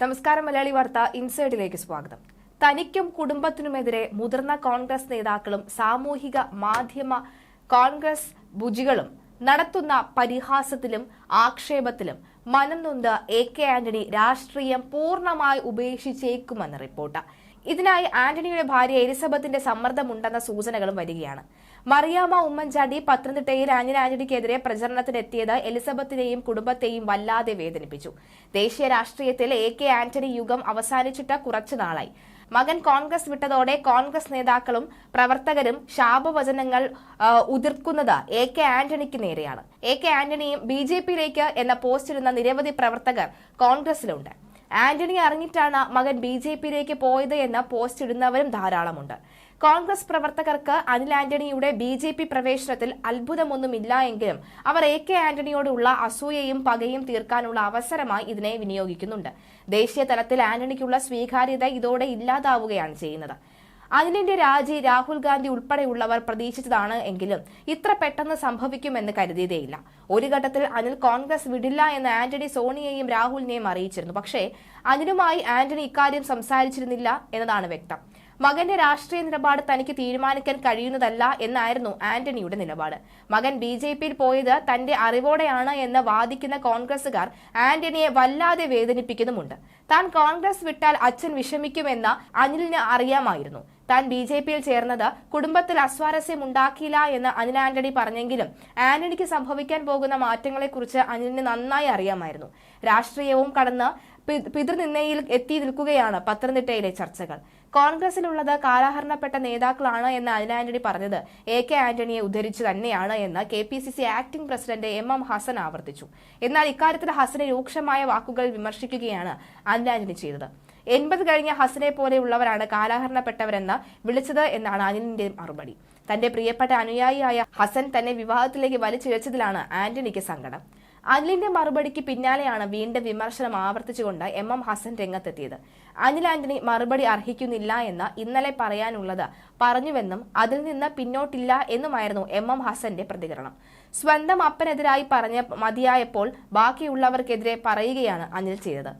നമസ്കാരം മലയാളി വാർത്ത ഇൻസൈഡിലേക്ക് സ്വാഗതം. തനിക്കും കുടുംബത്തിനുമെതിരെ മുതിർന്ന കോൺഗ്രസ് നേതാക്കളും സാമൂഹിക മാധ്യമ കോൺഗ്രസ് ഭുജികളും നടത്തുന്ന പരിഹാസത്തിലും ആക്ഷേപത്തിലും മനം നൊന്ത് എ കെ ആന്റണി രാഷ്ട്രീയം പൂർണമായി ഉപേക്ഷിച്ചേക്കുമെന്ന് റിപ്പോർട്ട്. ഇതിനായി ആന്റണിയുടെ ഭാര്യ എലിസബത്തിന്റെ സമ്മർദ്ദമുണ്ടെന്ന സൂചനകളും വരികയാണ്. മറിയാമ്മ ഉമ്മൻചാണ്ടി പത്തനംതിട്ടയിൽ ആന്റണിക്കെതിരെ പ്രചരണത്തിനെത്തിയത് എലിസബത്തിനെയും കുടുംബത്തെയും വല്ലാതെ വേദനിപ്പിച്ചു. ദേശീയ രാഷ്ട്രീയത്തിൽ എ കെ ആന്റണി യുഗം അവസാനിച്ചിട്ട് കുറച്ചു നാളായി. മകൻ കോൺഗ്രസ് വിട്ടതോടെ കോൺഗ്രസ് നേതാക്കളും പ്രവർത്തകരും ശാപവചനങ്ങൾ ഉതിർക്കുന്നത് എ കെ ആന്റണിക്ക് നേരെയാണ്. എ കെ ആന്റണിയും ബി ജെ പിയിലേക്ക് എന്ന പോസ്റ്റിടുന്ന നിരവധി പ്രവർത്തകർ കോൺഗ്രസിലുണ്ട്. ആന്റണി അറിഞ്ഞിട്ടാണ് മകൻ ബി ജെ പിയിലേക്ക് പോയത് എന്ന് പോസ്റ്റ് ഇടുന്നവരും ധാരാളമുണ്ട്. കോൺഗ്രസ് പ്രവർത്തകർക്ക് അനിൽ ആന്റണിയുടെ ബി ജെ പി പ്രവേശനത്തിൽ അത്ഭുതമൊന്നുമില്ല എങ്കിലും അവർ എ കെ ആന്റണിയോടുള്ള അസൂയയും പകയും തീർക്കാനുള്ള അവസരമായി ഇതിനെ വിനിയോഗിക്കുന്നുണ്ട്. ദേശീയ തലത്തിൽ ആന്റണിക്കുള്ള സ്വീകാര്യത ഇതോടെ ഇല്ലാതാവുകയാണ് ചെയ്യുന്നത്. അനിലിന്റെ രാജി രാഹുൽ ഗാന്ധി ഉൾപ്പെടെയുള്ളവർ പ്രതീക്ഷിച്ചതാണ് എങ്കിലും ഇത്ര പെട്ടെന്ന് സംഭവിക്കുമെന്ന് കരുതിയതേയില്ല. ഒരു ഘട്ടത്തിൽ അനിൽ കോൺഗ്രസ് വിടില്ല എന്ന് ആന്റണി സോണിയെയും രാഹുലിനെയും അറിയിച്ചിരുന്നു. പക്ഷേ അനിലുമായി ആന്റണി ഇക്കാര്യം സംസാരിച്ചിരുന്നില്ല എന്നതാണ് വ്യക്തം. മകന്റെ രാഷ്ട്രീയ നിലപാട് തനിക്ക് തീരുമാനിക്കാൻ കഴിയുന്നതല്ല എന്നായിരുന്നു ആന്റണിയുടെ നിലപാട്. മകൻ ബി ജെ പിയിൽ പോയത് തന്റെ അറിവോടെയാണ് എന്ന് വാദിക്കുന്ന കോൺഗ്രസുകാർ ആന്റണിയെ വല്ലാതെ വേദനിപ്പിക്കുന്നുമുണ്ട്. താൻ കോൺഗ്രസ് വിട്ടാൽ അച്ഛൻ വിഷമിക്കുമെന്ന് അനിലിന് അറിയാമായിരുന്നു. താൻ ബി ജെ പിയിൽ ചേർന്നത് കുടുംബത്തിൽ അസ്വാരസ്യം ഉണ്ടാക്കിയില്ല എന്ന് അനിൽ ആന്റണി പറഞ്ഞെങ്കിലും ആന്റണിക്ക് സംഭവിക്കാൻ പോകുന്ന മാറ്റങ്ങളെക്കുറിച്ച് അനിലിന് നന്നായി അറിയാമായിരുന്നു. രാഷ്ട്രീയവും കടന്ന് പിതൃനിന്നയിൽ എത്തി നിൽക്കുകയാണ് പത്തനംതിട്ടയിലെ ചർച്ചകൾ. കോൺഗ്രസിലുള്ളത് കാലഹരണപ്പെട്ട നേതാക്കളാണ് എന്ന് അനിൽ ആന്റണി പറഞ്ഞത് എ കെ ആന്റണിയെ ഉദ്ധരിച്ചു തന്നെയാണ് എന്ന് K P C C acting president M M Hasan ആവർത്തിച്ചു. എന്നാൽ ഇക്കാര്യത്തിൽ ഹസനെ രൂക്ഷമായ വാക്കുകൾ വിമർശിക്കുകയാണ് അനിൽ ആന്റണി ചെയ്തത്. എൺപത് കഴിഞ്ഞ ഹസനെ പോലെയുള്ളവരാണ് കാലഹരണപ്പെട്ടവരെന്ന് വിളിച്ചത് എന്നാണ് അനിലിന്റെ മറുപടി. തന്റെ പ്രിയപ്പെട്ട അനുയായിയായ ഹസൻ തന്നെ വിവാഹത്തിലേക്ക് വലിച്ചിഴച്ചതിലാണ് ആന്റണിക്ക് സങ്കടം. അനിലിന്റെ മറുപടിക്ക് പിന്നാലെയാണ് വീണ്ടും വിമർശനം ആവർത്തിച്ചുകൊണ്ട് എം എം ഹസൻ രംഗത്തെത്തിയത്. അനിൽ ആന്റണി മറുപടി അർഹിക്കുന്നില്ല എന്ന് ഇന്നലെ പറയാനുള്ളത് പറഞ്ഞുവെന്നും അതിൽ നിന്ന് പിന്നോട്ടില്ല എന്നുമായിരുന്നു എം എം ഹസന്റെ പ്രതികരണം. സ്വന്തം അപ്പനെതിരായി പറഞ്ഞ മതിയായപ്പോൾ ബാക്കിയുള്ളവർക്കെതിരെ പറയുകയാണ് അനിൽ ചെയ്തത്.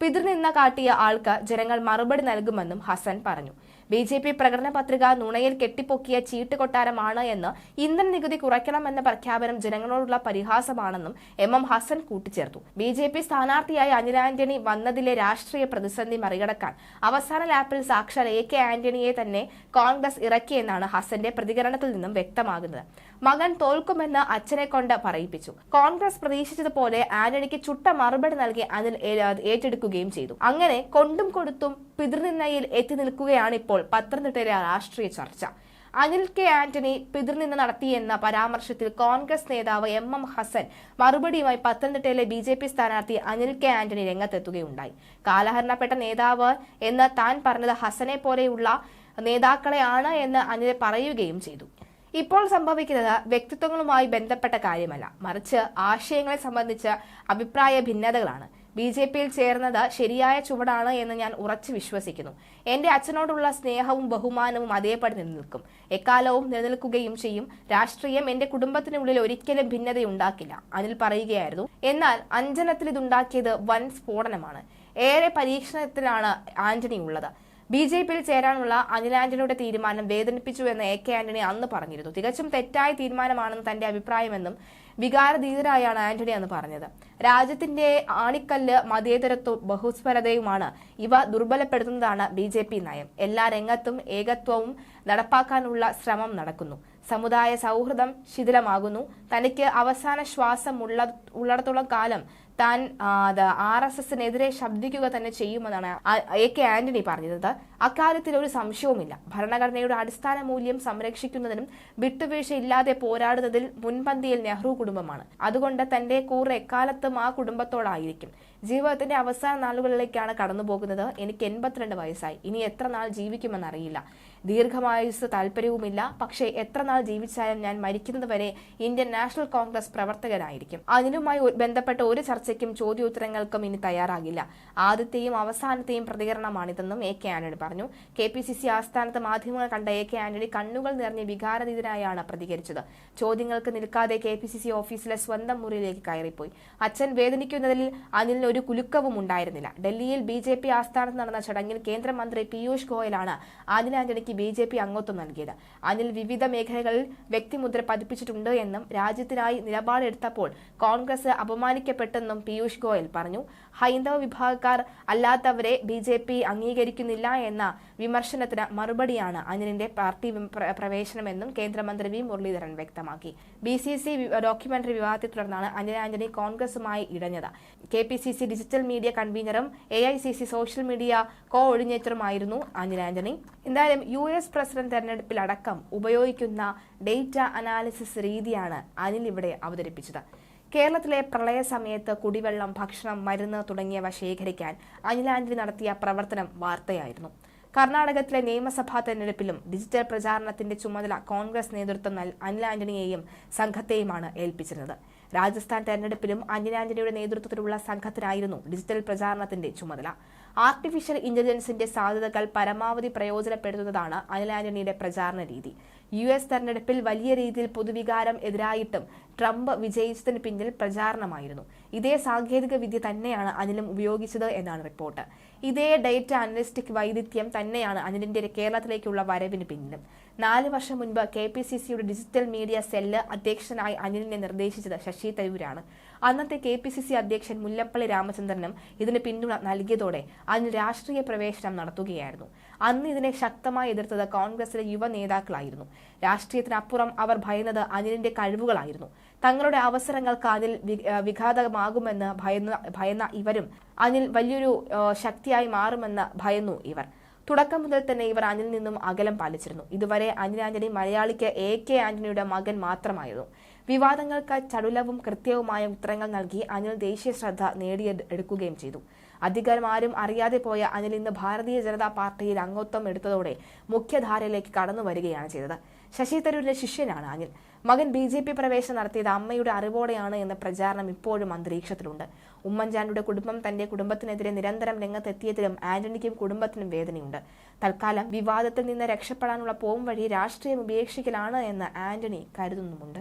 പിതൃനിന്ന കാട്ടിയ ആൾക്ക് ജനങ്ങൾ മറുപടി നൽകുമെന്നും ഹസൻ പറഞ്ഞു ബി ജെ പി പ്രകടന പത്രിക നുണയിൽ കെട്ടിപ്പൊക്കിയ ചീട്ട് കൊട്ടാരമാണ് എന്ന് ഇന്ധന നികുതി കുറയ്ക്കണമെന്ന പ്രഖ്യാപനം ജനങ്ങളോടുള്ള പരിഹാസമാണെന്നും എം എം ഹസൻ കൂട്ടിച്ചേർത്തു. ബി ജെ പി സ്ഥാനാർത്ഥിയായ അനിൽ ആന്റണി വന്നതിലെ രാഷ്ട്രീയ പ്രതിസന്ധി മറികടക്കാൻ അവസാന ലാപ്പിൽ സാക്ഷാൽ എ കെ ആന്റണിയെ തന്നെ കോൺഗ്രസ് ഇറക്കിയെന്നാണ് ഹസന്റെ പ്രതികരണത്തിൽ നിന്നും വ്യക്തമാകുന്നത്. മകൻ തോൽക്കുമെന്ന് അച്ഛനെ കൊണ്ട് പറയിപ്പിച്ചു. കോൺഗ്രസ് പ്രതീക്ഷിച്ചതുപോലെ ആന്റണിക്ക് ചുട്ട മറുപടി നൽകി അനിൽ ഏറ്റെടുക്കുകയും ചെയ്തു. അങ്ങനെ കൊണ്ടും കൊടുത്തും പിതൃനിന്നയിൽ എത്തി നിൽക്കുകയാണ് ഇപ്പോൾ പത്തനംതിട്ടയിലെ രാഷ്ട്രീയ ചർച്ച. അനിൽ കെ ആന്റണി പിതൃനിന്ന നടത്തിയെന്ന പരാമർശത്തിൽ കോൺഗ്രസ് നേതാവ് എം എം ഹസൻ മറുപടിയുമായി പത്തനംതിട്ടയിലെ ബി ജെ പി സ്ഥാനാർത്ഥി അനിൽ കെ ആന്റണി രംഗത്തെത്തുകയുണ്ടായി. കാലഹരണപ്പെട്ട നേതാവ് എന്ന് താൻ പറഞ്ഞത് ഹസനെ പോലെയുള്ള നേതാക്കളെയാണ് എന്ന് അനിൽ പറയുകയും ചെയ്തു. ഇപ്പോൾ സംഭവിക്കുന്നത് വ്യക്തിത്വങ്ങളുമായി ബന്ധപ്പെട്ട കാര്യമല്ല. മറിച്ച് ആശയങ്ങളെ സംബന്ധിച്ച അഭിപ്രായ ഭിന്നതകളാണ്. ബി ജെ പിയിൽ ചേർന്നത് ശരിയായ ചുവടാണ് എന്ന് ഞാൻ ഉറച്ചു വിശ്വസിക്കുന്നു. എന്റെ അച്ഛനോടുള്ള സ്നേഹവും ബഹുമാനവും അതേപടി നിലനിൽക്കും. എക്കാലവും നിലനിൽക്കുകയും ചെയ്യും. രാഷ്ട്രീയം എന്റെ കുടുംബത്തിനുള്ളിൽ ഒരിക്കലും ഭിന്നതയുണ്ടാക്കില്ല. അനിൽ പറയുകയായിരുന്നു എന്നാൽ അഞ്ജനത്തിൽ ഇതുണ്ടാക്കിയത് വൻ സ്ഫോടനമാണ്. ഏറെ പരീക്ഷണത്തിലാണ് ആന്റണി ഉള്ളത് ബി ജെ പിയിൽ ചേരാനുള്ള അനിൽ ആന്റണിയുടെ തീരുമാനം വേദനിപ്പിച്ചു എന്ന് എ കെ ആന്റണി അന്ന് പറഞ്ഞിരുന്നു. തികച്ചും തെറ്റായ തീരുമാനമാണെന്ന് തന്റെ അഭിപ്രായമെന്നും വികാരധീതരായാണ് ആന്റണി എന്ന് പറഞ്ഞത്. രാജ്യത്തിന്റെ ആണിക്കല്ല് മതേതരത്വവും ബഹുസ്വരതയുമാണ് ഇവ ദുർബലപ്പെടുത്തുന്നതാണ് ബി നയം. എല്ലാ രംഗത്തും ഏകത്വവും നടപ്പാക്കാനുള്ള ശ്രമം നടക്കുന്നു. സമുദായ സൗഹൃദം ശിഥിലമാകുന്നു. തനിക്ക് അവസാന ശ്വാസം ഉള്ള ഉള്ളിടത്തോളം കാലം താൻ ആർ എസ് എസിനെതിരെ ശബ്ദിക്കുക തന്നെ ചെയ്യുമെന്നാണ് എ കെ ആന്റണി പറഞ്ഞത്. അക്കാര്യത്തിൽ ഒരു സംശയവുമില്ല. ഭരണഘടനയുടെ അടിസ്ഥാന മൂല്യം സംരക്ഷിക്കുന്നതിനും വിട്ടുവീഴ്ച ഇല്ലാതെ പോരാടുന്നതിൽ മുൻപന്തിയിൽ നെഹ്റു കുടുംബമാണ്. അതുകൊണ്ട് തന്റെ കൂറ് എക്കാലത്തും ആ കുടുംബത്തോടായിരിക്കും. ജീവിതത്തിന്റെ അവസാന നാളുകളിലേക്കാണ് കടന്നു പോകുന്നത് എനിക്ക് എൺപത്തിരണ്ട് വയസ്സായി. ഇനി എത്ര നാൾ ജീവിക്കുമെന്നറിയില്ല. ദീർഘമായുസ് താല്പര്യവുമില്ല. പക്ഷേ എത്ര നാൾ ജീവിച്ചാലും ഞാൻ മരിക്കുന്നതുവരെ ഇന്ത്യൻ നാഷണൽ കോൺഗ്രസ് പ്രവർത്തകനായിരിക്കും. അതിനുമായി ബന്ധപ്പെട്ട ഒരു ചർച്ചയ്ക്കും ചോദ്യോത്തരങ്ങൾക്കും ഇനി തയ്യാറാകില്ല. ആദ്യത്തെയും അവസാനത്തെയും പ്രതികരണമാണിതെന്നും എ കെ ആന്റണി പറഞ്ഞു. കെ പി സി സി ആസ്ഥാനത്ത് മാധ്യമങ്ങൾ കണ്ട എ കെ ആന്റണി കണ്ണുകൾ നിറഞ്ഞ് വികാരതീതനായാണ് പ്രതികരിച്ചത്. ചോദ്യങ്ങൾക്ക് നിൽക്കാതെ കെ പി സി സി ഓഫീസിലെ സ്വന്തം മുറിയിലേക്ക് കയറിപ്പോയി. അച്ഛൻ വേദനിക്കുന്നതിൽ അനിലിന് ഒരു കുലുക്കവും ഉണ്ടായിരുന്നില്ല. ഡൽഹിയിൽ ബി ജെ പി ആസ്ഥാനത്ത് നടന്ന ചടങ്ങിൽ കേന്ദ്രമന്ത്രി പീയൂഷ് ഗോയലാണ് അനിൽ ആന്റണിക്ക് ബി ജെ പി അംഗത്വം നൽകിയത്. അനിൽ വിവിധ മേഖലകളിൽ വ്യക്തിമുദ്ര പതിപ്പിച്ചിട്ടുണ്ട് എന്നും രാജ്യത്തിനായി നിലപാടെടുത്തപ്പോൾ കോൺഗ്രസ് അപമാനിക്കപ്പെട്ടെന്നും പീയൂഷ് ഗോയൽ പറഞ്ഞു. ഹൈന്ദവ വിഭാഗക്കാർ അല്ലാത്തവരെ ബി ജെ പി അംഗീകരിക്കുന്നില്ല എന്ന വിമർശനത്തിന് മറുപടിയാണ് അനിലിന്റെ പാർട്ടി പ്രവേശനമെന്നും കേന്ദ്രമന്ത്രി വി മുരളീധരൻ വ്യക്തമാക്കി. ബി സി സി ഡോക്യുമെന്ററി വിവാദത്തെ തുടർന്നാണ് അനിൽ ആന്റണി കോൺഗ്രസുമായി ഇടഞ്ഞത്. K P C C digital media കൺവീനറും A I C C social media കോ ഓർഡിനേറ്ററുമായിരുന്നു അനിൽ ആന്റണി. എന്തായാലും യു എസ് പ്രസിഡന്റ് തെരഞ്ഞെടുപ്പിലടക്കം ഉപയോഗിക്കുന്ന ഡേറ്റ അനാലിസിസ് രീതിയാണ് അനിൽ ഇവിടെ അവതരിപ്പിച്ചത്. കേരളത്തിലെ പ്രളയ സമയത്ത് കുടിവെള്ളം ഭക്ഷണം മരുന്ന് തുടങ്ങിയവ ശേഖരിക്കാൻ അനിലാൻഡ്രി നടത്തിയ പ്രവർത്തനം വാർത്തയായിരുന്നു. കർണാടകത്തിലെ നിയമസഭാ തെരഞ്ഞെടുപ്പിലും ഡിജിറ്റൽ പ്രചാരണത്തിന്റെ ചുമതല കോൺഗ്രസ് നേതൃത്വം അനിലാന്റണിയെയും സംഘത്തെയുമാണ് ഏൽപ്പിച്ചിരുന്നത്. രാജസ്ഥാൻ തെരഞ്ഞെടുപ്പിലും അനിൽ ആന്റണിയുടെ നേതൃത്വത്തിലുള്ള സംഘത്തിനായിരുന്നു ഡിജിറ്റൽ പ്രചാരണത്തിന്റെ ചുമതല. ആർട്ടിഫിഷ്യൽ ഇന്റലിജൻസിന്റെ സാധ്യതകൾ പരമാവധി പ്രയോജനപ്പെടുത്തുന്നതാണ് അനിൽ ആന്റണിയുടെ പ്രചാരണ രീതി. യു എസ് തെരഞ്ഞെടുപ്പിൽ വലിയ രീതിയിൽ പൊതുവികാരം എതിരായിട്ടും ട്രംപ് വിജയിച്ചതിന് പിന്നിൽ പ്രചാരണമായിരുന്നു. ഇതേ സാങ്കേതിക വിദ്യ തന്നെയാണ് അനിലും ഉപയോഗിച്ചത് എന്നാണ് റിപ്പോർട്ട്. ഇതേ ഡേറ്റ അനലിസ്റ്റിക് വൈദഗ്ധ്യം തന്നെയാണ് അനിലിന്റെ കേരളത്തിലേക്കുള്ള വരവിന് പിന്നിലും. നാല് വർഷം മുൻപ് കെ പി സി സിയുടെ ഡിജിറ്റൽ മീഡിയ സെല്ല് അധ്യക്ഷനായി അനിലിനെ നിർദ്ദേശിച്ചത് ശശി തരൂരാണ്. അന്നത്തെ കെ പി സി സി അധ്യക്ഷൻ മുല്ലപ്പള്ളി രാമചന്ദ്രനും ഇതിന് പിന്തുണ നൽകിയതോടെ അനിൽ രാഷ്ട്രീയ പ്രവേശനം നടത്തുകയായിരുന്നു. അന്ന് ഇതിനെ ശക്തമായി എതിർത്തത് കോൺഗ്രസിലെ യുവ നേതാക്കളായിരുന്നു. രാഷ്ട്രീയത്തിനപ്പുറം അവർ ഭയന്നത് അനിലിന്റെ കഴിവുകളായിരുന്നു. തങ്ങളുടെ അവസരങ്ങൾക്ക് അനിൽ വിഘാതമാകുമെന്ന് ഭയന്ന ഭയന്ന ഇവരും അനിൽ വലിയൊരു ശക്തിയായി മാറുമെന്ന് ഭയന്നു ഇവർ. തുടക്കം മുതൽ തന്നെ ഇവർ അനിൽ നിന്നും അകലം പാലിച്ചിരുന്നു. ഇതുവരെ അനിൽ ആന്റണി മലയാളിക്ക് എ കെ ആന്റണിയുടെ മകൻ മാത്രമായിരുന്നു. വിവാദങ്ങൾക്ക് ചടുലവും കൃത്യവുമായ ഉത്തരങ്ങൾ നൽകി അനിൽ ദേശീയ ശ്രദ്ധ നേടിയെടുക്കുകയും ചെയ്തു. അധികാരം ആരും അറിയാതെ പോയ അനിൽ ഇന്ന് ഭാരതീയ ജനതാ പാർട്ടിയിൽ അംഗത്വം എടുത്തതോടെ മുഖ്യധാരയിലേക്ക് കടന്നു വരികയാണ് ചെയ്തത്. ശശി തരൂരിന്റെ ശിഷ്യനാണ് അനിൽ. മകൻ ബി ജെ പി പ്രവേശനം നടത്തിയത് അമ്മയുടെ അറിവോടെയാണ് എന്ന പ്രചാരണം ഇപ്പോഴും അന്തരീക്ഷത്തിലുണ്ട്. ഉമ്മൻചാണ്ടിയുടെ കുടുംബം തന്റെ കുടുംബത്തിനെതിരെ നിരന്തരം രംഗത്തെത്തിയതിലും ആന്റണിക്കും കുടുംബത്തിനും വേദനയുണ്ട്. തൽക്കാലം വിവാദത്തിൽ നിന്ന് രക്ഷപ്പെടാനുള്ള പോം വഴി രാഷ്ട്രീയം ഉപേക്ഷിക്കലാണ് എന്ന് ആന്റണി കരുതുന്നുമുണ്ട്.